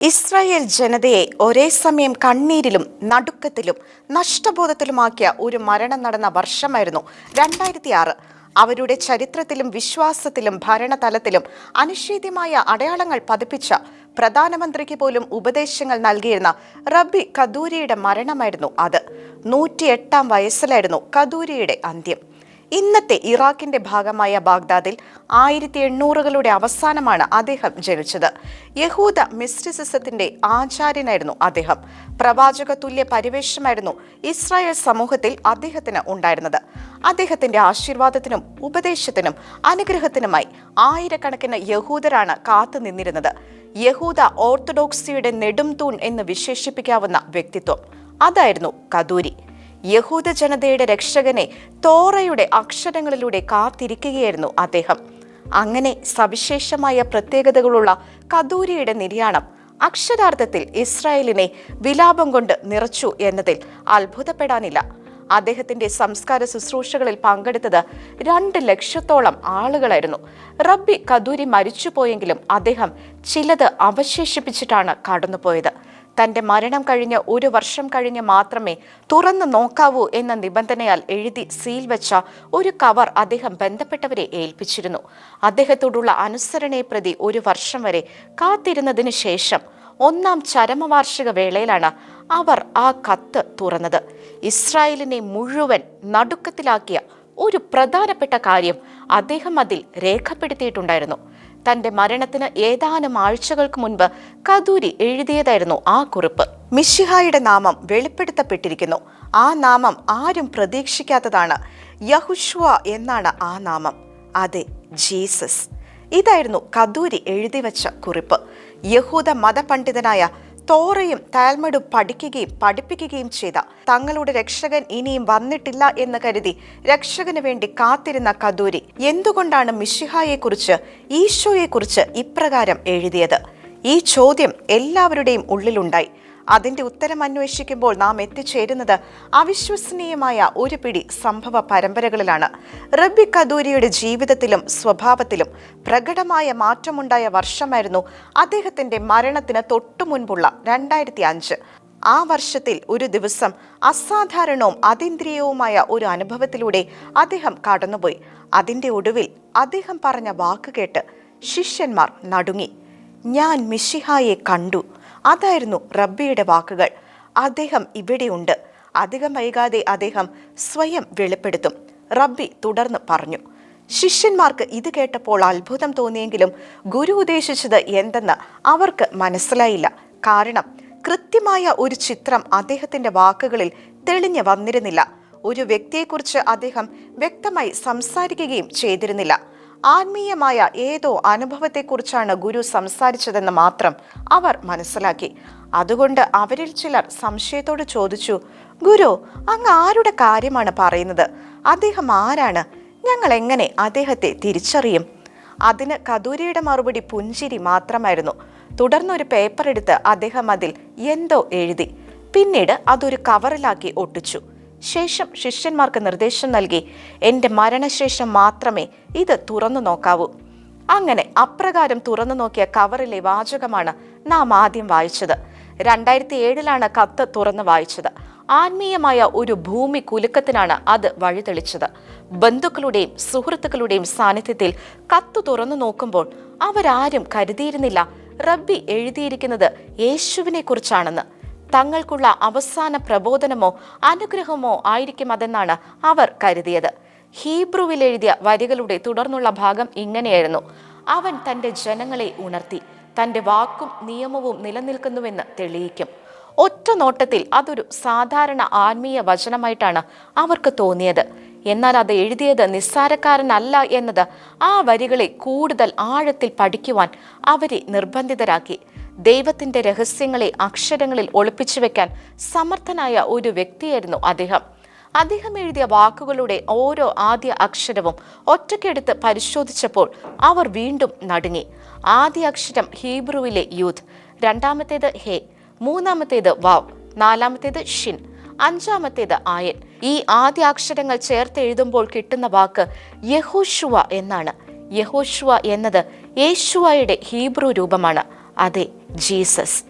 Israel ജനതയെ ഒരേ സമയം കണ്ണീരിലും നടുക്കത്തിലും നഷ്ടബോധത്തിലുമാക്കിയ ഒരു മരണം നടന്ന വർഷമായിരുന്നു രണ്ടായിരത്തി ആറ് അവരുടെ ചരിത്രത്തിലും വിശ്വാസത്തിലും ഭരണതലത്തിലും അനിഷേധ്യമായ അടയാളങ്ങൾ പതിപ്പിച്ച പ്രധാനമന്ത്രിക്ക് പോലും ഉപദേശങ്ങൾ നൽകിയിരുന്ന റബ്ബി കദൂരിയുടെ മരണമായിരുന്നു അത്. നൂറ്റിയെട്ടാം വയസ്സിലായിരുന്നു കദൂരിയുടെ അന്ത്യം. ഇന്നത്തെ ഇറാഖിന്റെ ഭാഗമായ ബാഗ്ദാദിൽ ആയിരത്തി എണ്ണൂറുകളുടെ അവസാനമാണ് അദ്ദേഹം ജനിച്ചത്. യഹൂദ മിസ്റ്റിസിസത്തിന്റെ ആചാര്യനായിരുന്നു അദ്ദേഹം. പ്രവാചക തുല്യ പരിവേഷമായിരുന്നു ഇസ്രായേൽ സമൂഹത്തിൽ അദ്ദേഹത്തിന് ഉണ്ടായിരുന്നത്. അദ്ദേഹത്തിന്റെ ആശീർവാദത്തിനും ഉപദേശത്തിനും അനുഗ്രഹത്തിനുമായി ആയിരക്കണക്കിന് യഹൂദരാണ് കാത്തുനിന്നിരുന്നത് യഹൂദ ഓർത്തഡോക്സിയുടെ നെടുംതൂൺ എന്ന് വിശേഷിപ്പിക്കാവുന്ന വ്യക്തിത്വം. അതായിരുന്നു കദൂരി യഹൂദ ജനതയുടെ രക്ഷകനെ തോറയുടെ അക്ഷരങ്ങളിലൂടെ കാത്തിരിക്കുകയായിരുന്നു അദ്ദേഹം. അങ്ങനെ സവിശേഷമായ പ്രത്യേകതകളുള്ള കദൂരിയുടെ നിര്യാണം അക്ഷരാർത്ഥത്തിൽ ഇസ്രായേലിനെ വിലാപം കൊണ്ട് നിറച്ചു എന്നതിൽ അത്ഭുതപ്പെടാനില്ല. അദ്ദേഹത്തിന്റെ സംസ്കാര ശുശ്രൂഷകളിൽ പങ്കെടുത്തത് രണ്ട് ലക്ഷത്തോളം ആളുകളായിരുന്നു. റബ്ബി കദൂരി മരിച്ചുപോയെങ്കിലും അദ്ദേഹം ചിലത് അവശേഷിപ്പിച്ചിട്ടാണ് കടന്നുപോയത്. തന്റെ മരണം കഴിഞ്ഞ് ഒരു വർഷം കഴിഞ്ഞ് മാത്രമേ തുറന്നു നോക്കാവൂ എന്ന നിബന്ധനയാൽ എഴുതി സീൽ വെച്ച ഒരു കവർ അദ്ദേഹം ബന്ധപ്പെട്ടവരെ ഏൽപ്പിച്ചിരുന്നു. അദ്ദേഹത്തോടുള്ള അനുസരണയെ പ്രതി ഒരു വർഷം വരെ കാത്തിരുന്നതിന് ശേഷം ഒന്നാം ചരമവാർഷിക വേളയിലാണ് അവർ ആ കത്ത് തുറന്നത്. ഇസ്രായേലിനെ മുഴുവൻ നടുക്കത്തിലാക്കിയ ഒരു പ്രധാനപ്പെട്ട കാര്യം അദ്ദേഹം അതിൽ രേഖപ്പെടുത്തിയിട്ടുണ്ടായിരുന്നു. തന്റെ മരണത്തിന് ഏതാനും ആഴ്ചകൾക്ക് മുൻപ് കദൂരി എഴുതിയതായിരുന്നു ആ കുറിപ്പ്. മിഷിഹായുടെ നാമം വെളിപ്പെടുത്തപ്പെട്ടിരിക്കുന്നു. ആ നാമം ആരും പ്രതീക്ഷിക്കാത്തതാണ്. യഹുഷ്വ എന്നാണ് ആ നാമം. അതെ ജീസസ്. ഇതായിരുന്നു കദൂരി എഴുതിവെച്ച കുറിപ്പ്. യഹൂദ മതപണ്ഡിതനായ തോറയും താൽമഡും പഠിക്കുകയും പഠിപ്പിക്കുകയും ചെയ്ത. തങ്ങളുടെ രക്ഷകൻ ഇനിയും വന്നിട്ടില്ല എന്ന് കരുതി രക്ഷകന് വേണ്ടി കാത്തിരുന്ന കദൂരി എന്തുകൊണ്ടാണ് മിഷിഹായെക്കുറിച്ച് ഈശോയെക്കുറിച്ച് ഇപ്രകാരം എഴുതിയത്? ഈ ചോദ്യം എല്ലാവരുടെയും ഉള്ളിലുണ്ടായി. അതിന്റെ ഉത്തരം അന്വേഷിക്കുമ്പോൾ നാം എത്തിച്ചേരുന്നത് അവിശ്വസനീയമായ ഒരു പിടി സംഭവ പരമ്പരകളിലാണ്. റബ്ബി കദൂരിയുടെ ജീവിതത്തിലും സ്വഭാവത്തിലും പ്രകടമായ മാറ്റമുണ്ടായ വർഷമായിരുന്നു അദ്ദേഹത്തിന്റെ മരണത്തിന് തൊട്ടു മുൻപുള്ള രണ്ടായിരത്തി അഞ്ച് ആ വർഷത്തിൽ ഒരു ദിവസം അസാധാരണവും അതീന്ദ്രിയവുമായ ഒരു അനുഭവത്തിലൂടെ അദ്ദേഹം കടന്നുപോയി. അതിന്റെ ഒടുവിൽ അദ്ദേഹം പറഞ്ഞ വാക്ക് കേട്ട് ശിഷ്യന്മാർ നടുങ്ങി. ഞാൻ മിഷിഹായെ കണ്ടു. അതായിരുന്നു റബ്ബിയുടെ വാക്കുകൾ. അദ്ദേഹം ഇവിടെയുണ്ട്. അധികം വൈകാതെ അദ്ദേഹം സ്വയം വെളിപ്പെടുത്തും. റബ്ബി തുടർന്ന് പറഞ്ഞു ശിഷ്യന്മാർക്ക് ഇത് കേട്ടപ്പോൾ അത്ഭുതം തോന്നിയെങ്കിലും ഗുരു ഉദ്ദേശിച്ചത് എന്തെന്ന് അവർക്ക് മനസ്സിലായില്ല. കാരണം കൃത്യമായ ഒരു ചിത്രം അദ്ദേഹത്തിന്റെ വാക്കുകളിൽ തെളിഞ്ഞു വന്നിരുന്നില്ല. ഒരു വ്യക്തിയെക്കുറിച്ച് അദ്ദേഹം വ്യക്തമായി സംസാരിക്കുകയും ചെയ്തിരുന്നില്ല. ആത്മീയമായ ഏതോ അനുഭവത്തെക്കുറിച്ചാണ് ഗുരു സംസാരിച്ചതെന്ന് മാത്രം അവർ മനസ്സിലാക്കി. അതുകൊണ്ട് അവരിൽ ചിലർ സംശയത്തോട് ചോദിച്ചു ഗുരു അങ്ങ് ആരുടെ കാര്യമാണ് പറയുന്നത്? അദ്ദേഹം ആരാണ്? ഞങ്ങൾ എങ്ങനെ അദ്ദേഹത്തെ തിരിച്ചറിയും? അതിന് കദൂരിയുടെ മറുപടി പുഞ്ചിരി മാത്രമായിരുന്നു. തുടർന്നൊരു പേപ്പർ എടുത്ത് അദ്ദേഹം അതിൽ എന്തോ എഴുതി. പിന്നീട് അതൊരു കവറിലാക്കി ഒട്ടിച്ചു. ശേഷം ശിഷ്യന്മാർക്ക് നിർദ്ദേശം നൽകി എന്റെ മരണശേഷം മാത്രമേ ഇത് തുറന്നു നോക്കാവൂ. അങ്ങനെ അപ്രകാരം തുറന്നു നോക്കിയ കവറിലെ വാചകമാണ് നാം ആദ്യം വായിച്ചത്. രണ്ടായിരത്തി ഏഴിലാണ് കത്ത് തുറന്നു വായിച്ചത്. ആത്മീയമായ ഒരു ഭൂമി കുലുക്കത്തിനാണ് അത് വഴിതെളിച്ചത്. ബന്ധുക്കളുടെയും സുഹൃത്തുക്കളുടെയും സാന്നിധ്യത്തിൽ കത്ത് തുറന്നു നോക്കുമ്പോൾ അവരാരും കരുതിയിരുന്നില്ല റബ്ബി എഴുതിയിരിക്കുന്നത് യേശുവിനെ കുറിച്ചാണെന്ന് തങ്ങൾക്കുള്ള അവസാന പ്രബോധനമോ അനുഗ്രഹമോ ആയിരിക്കും അതെന്നാണ് അവർ കരുതിയത്. ഹീബ്രുവിൽ എഴുതിയ വരികളുടെ തുടർന്നുള്ള ഭാഗം ഇങ്ങനെയായിരുന്നു. അവൻ തന്റെ ജനങ്ങളെ ഉണർത്തി തന്റെ വാക്കും നിയമവും നിലനിൽക്കുന്നുവെന്ന് തെളിയിക്കും. ഒറ്റ നോട്ടത്തിൽ അതൊരു സാധാരണ ആത്മീയ വചനമായിട്ടാണ് അവർക്ക് തോന്നിയത്. എന്നാൽ അത് എഴുതിയത് നിസ്സാരക്കാരനല്ല എന്നത് ആ വരികളെ കൂടുതൽ ആഴത്തിൽ പഠിക്കുവാൻ അവരെ നിർബന്ധിതരാക്കി. ദൈവത്തിന്റെ രഹസ്യങ്ങളെ അക്ഷരങ്ങളിൽ ഒളിപ്പിച്ചു വെക്കാൻ സമർത്ഥനായ ഒരു വ്യക്തിയായിരുന്നു അദ്ദേഹം. അദ്ദേഹം എഴുതിയ വാക്കുകളുടെ ഓരോ ആദ്യ അക്ഷരവും ഒറ്റയ്ക്കെടുത്ത് പരിശോധിച്ചപ്പോൾ അവർ വീണ്ടും നടുങ്ങി. ആദ്യ അക്ഷരം ഹീബ്രുവിലെ യൂത്ത് രണ്ടാമത്തേത് ഹേ മൂന്നാമത്തേത് വാവ് നാലാമത്തേത് ഷിൻ അഞ്ചാമത്തേത് ആയൻ. ഈ ആദ്യ അക്ഷരങ്ങൾ ചേർത്ത് എഴുതുമ്പോൾ കിട്ടുന്ന വാക്ക് യഹോഷുവ എന്നാണ്. യഹോഷുവ എന്നത് യേശുവയുടെ ഹീബ്രു രൂപമാണ്. അതെ ജീസസ്.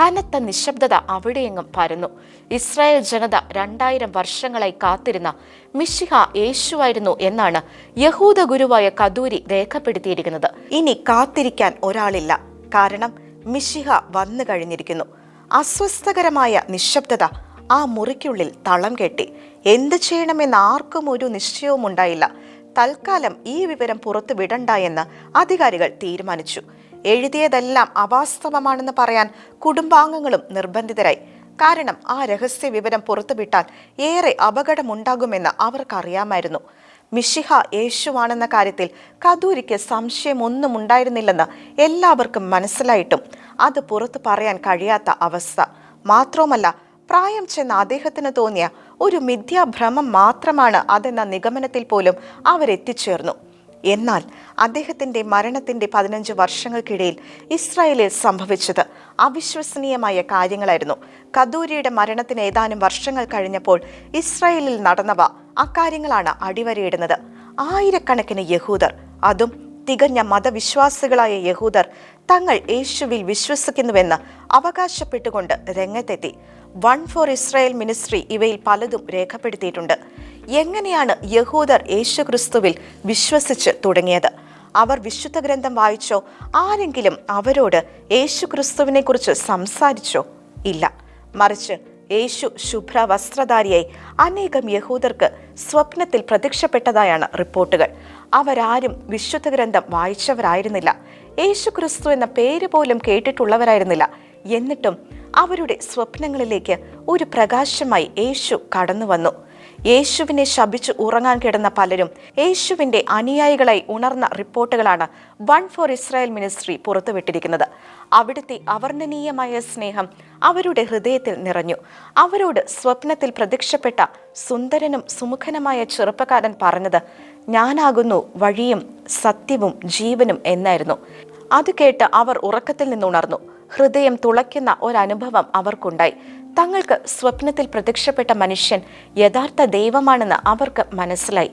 കനത്ത നിശബ്ദത അവിടെയെങ്ങും പരന്നു. ഇസ്രായേൽ ജനത രണ്ടായിരം വർഷങ്ങളായി കാത്തിരുന്ന മിഷിഹ യേശുവായിരുന്നു എന്നാണ് യഹൂദ ഗുരുവായ കദൂരി രേഖപ്പെടുത്തിയിരിക്കുന്നത്. ഇനി കാത്തിരിക്കാൻ ഒരാളില്ല. കാരണം മിഷിഹ വന്നു കഴിഞ്ഞിരിക്കുന്നു. അസ്വസ്ഥകരമായ നിശബ്ദത ആ മുറിക്കുള്ളിൽ തളം കെട്ടി. എന്ത് ചെയ്യണമെന്ന് ആർക്കും ഒരു നിശ്ചയവും ഉണ്ടായില്ല തൽക്കാലം ഈ വിവരം പുറത്തു വിടണ്ട എന്ന് അധികാരികൾ തീരുമാനിച്ചു. എഴുതിയതെല്ലാം അവാസ്തവമാണെന്ന് പറയാൻ കുടുംബാംഗങ്ങളും നിർബന്ധിതരായി. കാരണം ആ രഹസ്യ വിവരം പുറത്തുവിട്ടാൽ ഏറെ അപകടമുണ്ടാകുമെന്ന് അവർക്കറിയാമായിരുന്നു. മിഷിഹ യേശുവാണെന്ന കാര്യത്തിൽ കദൂരിക്ക് സംശയമൊന്നും ഉണ്ടായിരുന്നില്ലെന്ന് എല്ലാവർക്കും മനസ്സിലായിട്ടും. അത് പുറത്തു പറയാൻ കഴിയാത്ത അവസ്ഥ. മാത്രവുമല്ല പ്രായം ചെന്ന അദ്ദേഹത്തിന് തോന്നിയ ഒരു മിഥ്യാഭ്രമം മാത്രമാണ് അതെന്ന നിഗമനത്തിൽ പോലും അവരെത്തിച്ചേർന്നു. എന്നാൽ അദ്ദേഹത്തിന്റെ മരണത്തിന്റെ പതിനഞ്ച് വർഷങ്ങൾക്കിടയിൽ ഇസ്രായേലിൽ സംഭവിച്ചത് അവിശ്വസനീയമായ കാര്യങ്ങളായിരുന്നു. കദൂരിയുടെ മരണത്തിന് ഏതാനും വർഷങ്ങൾ കഴിഞ്ഞപ്പോൾ ഇസ്രായേലിൽ നടന്നവ അക്കാര്യങ്ങളാണ് അടിവരയിടുന്നത്. ആയിരക്കണക്കിന് യഹൂദർ അതും തികഞ്ഞ മതവിശ്വാസികളായ യഹൂദർ തങ്ങൾ യേശുവിൽ വിശ്വസിക്കുന്നുവെന്ന് അവകാശപ്പെട്ടുകൊണ്ട് രംഗത്തെത്തി. വൺ ഫോർ ഇസ്രായേൽ മിനിസ്ട്രി ഇവയിൽ പലതും രേഖപ്പെടുത്തിയിട്ടുണ്ട്. എങ്ങനെയാണ് യഹൂദർ യേശുക്രിസ്തുവിൽ വിശ്വസിച്ച് തുടങ്ങിയത്? അവർ വിശുദ്ധ ഗ്രന്ഥം വായിച്ചോ? ആരെങ്കിലും അവരോട് യേശു ക്രിസ്തുവിനെ കുറിച്ച് സംസാരിച്ചോ? ഇല്ല. മറിച്ച് യേശു ശുഭ്ര വസ്ത്രധാരിയായി അനേകം യഹൂദർക്ക് സ്വപ്നത്തിൽ പ്രത്യക്ഷപ്പെട്ടതായാണ് റിപ്പോർട്ടുകൾ. അവരാരും വിശുദ്ധ ഗ്രന്ഥം വായിച്ചവരായിരുന്നില്ല. യേശു ക്രിസ്തു എന്ന പേര് പോലും കേട്ടിട്ടുള്ളവരായിരുന്നില്ല. എന്നിട്ടും അവരുടെ സ്വപ്നങ്ങളിലേക്ക് ഒരു പ്രകാശമായി യേശു കടന്നു വന്നു യേശുവിനെ ശപിച്ച് ഉറങ്ങാൻ കിടന്ന പലരും യേശുവിന്റെ അനുയായികളായി ഉണർന്ന റിപ്പോർട്ടുകളാണ് വൺ ഫോർ ഇസ്രായേൽ മിനിസ്ട്രി പുറത്തുവിട്ടിരിക്കുന്നത്. അവിടുത്തെ അവർണനീയമായ സ്നേഹം അവരുടെ ഹൃദയത്തിൽ നിറഞ്ഞു. അവരോട് സ്വപ്നത്തിൽ പ്രത്യക്ഷപ്പെട്ട സുന്ദരനും സുമുഖനുമായ ചെറുപ്പക്കാരൻ പറഞ്ഞത് ഞാനാകുന്നു വഴിയും സത്യവും ജീവനും എന്നായിരുന്നു. അത് കേട്ട് അവർ ഉറക്കത്തിൽ നിന്നുണർന്നു. ഹൃദയം തുളയ്ക്കുന്ന ഒരനുഭവം അവർക്കുണ്ടായി. തങ്ങൾക്ക് സ്വപ്നത്തിൽ പ്രത്യക്ഷപ്പെട്ട മനുഷ്യൻ യഥാർത്ഥ ദൈവമാണെന്ന് അവർക്ക് മനസ്സിലായി.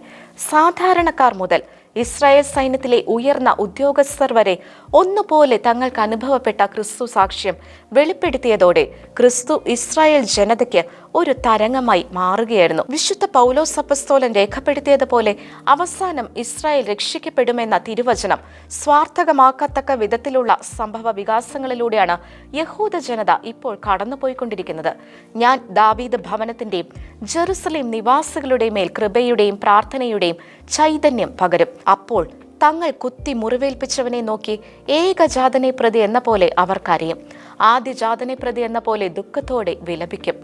സാധാരണക്കാർ മുതൽ ഇസ്രായേൽ സൈന്യത്തിലെ ഉയർന്ന ഉദ്യോഗസ്ഥർ വരെ ഒന്നുപോലെ തങ്ങൾക്ക് അനുഭവപ്പെട്ട ക്രിസ്തു സാക്ഷ്യം വെളിപ്പെടുത്തിയതോടെ ക്രിസ്തു ഇസ്രായേൽ ജനതയ്ക്ക് ഒരു തരംഗമായി മാറുകയായിരുന്നു. വിശുദ്ധ പൗലോസ് അപ്പസ്തോലൻ രേഖപ്പെടുത്തിയതുപോലെ അവസാനം ഇസ്രായേൽ രക്ഷിക്കപ്പെടുമെന്ന തിരുവചനം സ്വാർത്ഥകമാക്കത്തക്ക വിധത്തിലുള്ള സംഭവ വികാസങ്ങളിലൂടെയാണ് യഹൂദ ജനത ഇപ്പോൾ കടന്നുപോയിക്കൊണ്ടിരിക്കുന്നത്. ഞാൻ ദാവീദ് ഭവനത്തിന്റെയും ജെറുസലേം നിവാസികളുടെ മേൽ കൃപയുടെയും പ്രാർത്ഥനയുടെയും ചൈതന്യം പകരും. അപ്പോൾ തങ്ങൾ കുത്തി മുറിവേൽപ്പിച്ചവനെ നോക്കി ഏകജാതനെ പ്രതി എന്ന പോലെ അവർക്കറിയും ആദ്യജാതനെ പ്രതി എന്ന പോലെ ദുഃഖത്തോടെ വിലപിക്കും.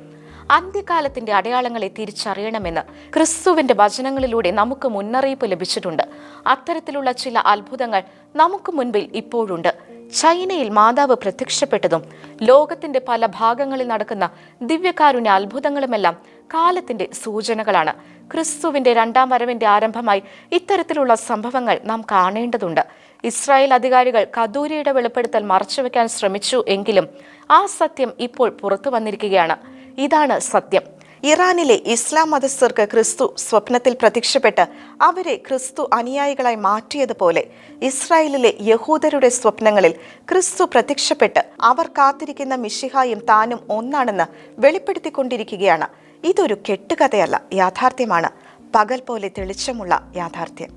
അന്ത്യകാലത്തിന്റെ അടയാളങ്ങളെ തിരിച്ചറിയണമെന്ന് ക്രിസ്തുവിന്റെ വചനങ്ങളിലൂടെ നമുക്ക് മുന്നറിയിപ്പ് ലഭിച്ചിട്ടുണ്ട്. അത്തരത്തിലുള്ള ചില അത്ഭുതങ്ങൾ നമുക്ക് മുൻപിൽ ഇപ്പോഴുണ്ട്. ചൈനയിൽ മാതാവ് പ്രത്യക്ഷപ്പെട്ടതും ലോകത്തിന്റെ പല ഭാഗങ്ങളിൽ നടക്കുന്ന ദിവ്യകാരുണ്യ അത്ഭുതങ്ങളുമെല്ലാം കാലത്തിന്റെ സൂചനകളാണ്. ക്രിസ്തുവിന്റെ രണ്ടാം വരവിന്റെ ആരംഭമായി ഇത്തരത്തിലുള്ള സംഭവങ്ങൾ നാം കാണേണ്ടതുണ്ട്. ഇസ്രായേൽ അധികാരികൾ കദൂരിയുടെ വെളിപ്പെടുത്തൽ മറച്ചുവെക്കാൻ ശ്രമിച്ചു എങ്കിലും ആ സത്യം ഇപ്പോൾ പുറത്തു വന്നിരിക്കുകയാണ്. ഇതാണ് സത്യം. ഇറാനിലെ ഇസ്ലാം മതസ്ഥർക്ക് ക്രിസ്തു സ്വപ്നത്തിൽ പ്രത്യക്ഷപ്പെട്ട് അവരെ ക്രിസ്തു അനുയായികളായി മാറ്റിയതുപോലെ ഇസ്രായേലിലെ യഹൂദരുടെ സ്വപ്നങ്ങളിൽ ക്രിസ്തു പ്രത്യക്ഷപ്പെട്ട് അവർ കാത്തിരിക്കുന്ന മിഷിഹായും താനും ഒന്നാണെന്ന് വെളിപ്പെടുത്തിക്കൊണ്ടിരിക്കുകയാണ്. ഇതൊരു കെട്ടുകഥയല്ല യാഥാർത്ഥ്യമാണ്. പകൽ പോലെ തെളിച്ചമുള്ള യാഥാർത്ഥ്യം.